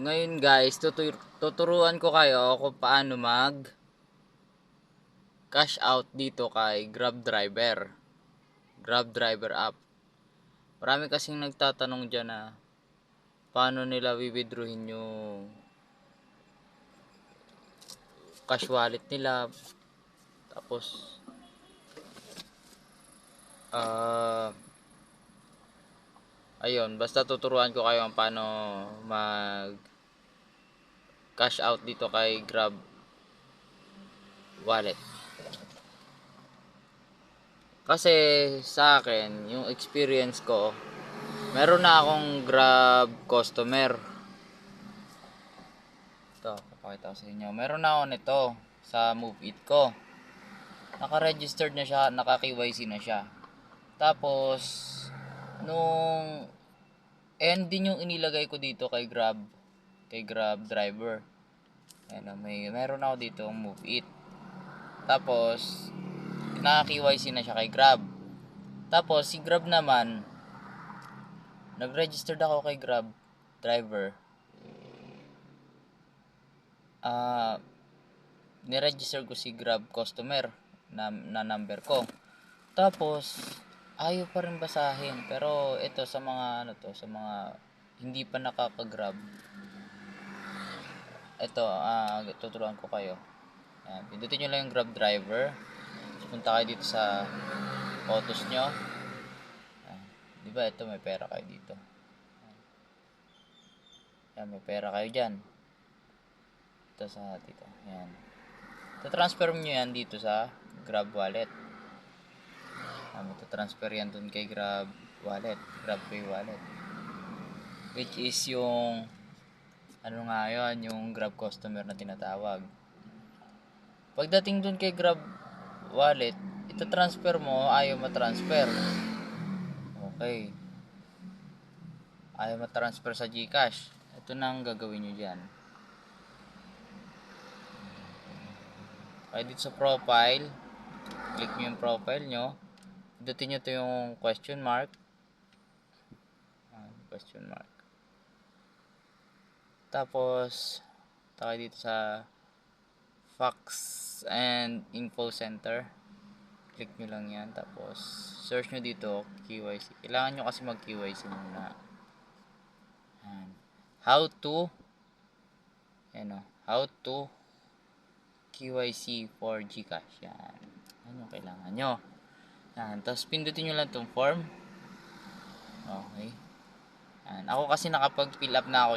Ngayon guys, tutur- tuturuan ko kayo kung paano mag cash out dito kay Grab Driver. Grab Driver app. Marami kasing nagtatanong dyan na paano nila withdrawin yung cash wallet nila. Tapos ah ayun, basta tuturuan ko kayo ang paano mag cash out dito kay Grab wallet. Kasi sa akin, yung experience ko, meron na akong Grab customer. Ito, papakita ko sa inyo. Meron na ako nito sa Move It ko. Naka-registered na siya, naka-KYC na siya. Tapos, nung and din yung inilagay ko dito kay Grab, kay Grab driver. Ayan, ah, may meron ako dito Move It. Tapos, naka-KYC na siya kay Grab. Tapos, si Grab naman, nag-registered ako kay Grab driver. Ah, niregister ko si Grab customer na, na number ko. Tapos, ayaw pa rin basahin. Pero, ito sa mga, ano to, sa mga hindi pa nakaka-grab. Ito, ah, tuturuan ko kayo. Ayan, pindutin nyo lang yung Grab driver. Tapos punta kayo dito sa photos nyo. Di ba ito may pera kayo dito. Ayan, may pera kayo dyan. Ito sa dito. Ayan. transfer nyo yan dito sa Grab wallet. Um, ito transfer yan dun kay Grab wallet, Grab Pay wallet. Which is yung ano nga yun, yung Grab customer na tinatawag. Pagdating dun kay Grab wallet, ito transfer mo, ayaw ma-transfer. Okay. Ayaw ma-transfer sa GCash. Ito na ang gagawin nyo dyan. Okay, dito sa profile, click nyo yung profile nyo. Pindutin nyo to yung question mark. Question mark. Tapos, tayo dito sa fax and info center. Click nyo lang yan. Tapos, search nyo dito, KYC. Kailangan nyo kasi mag-KYC muna. Yan. How to, yan o, how to KYC for Gcash. Yan. Yung kailangan nyo. Yan. Tapos, pindutin nyo lang itong form. Okay. Yan. Ako kasi nakapag-fill up na ako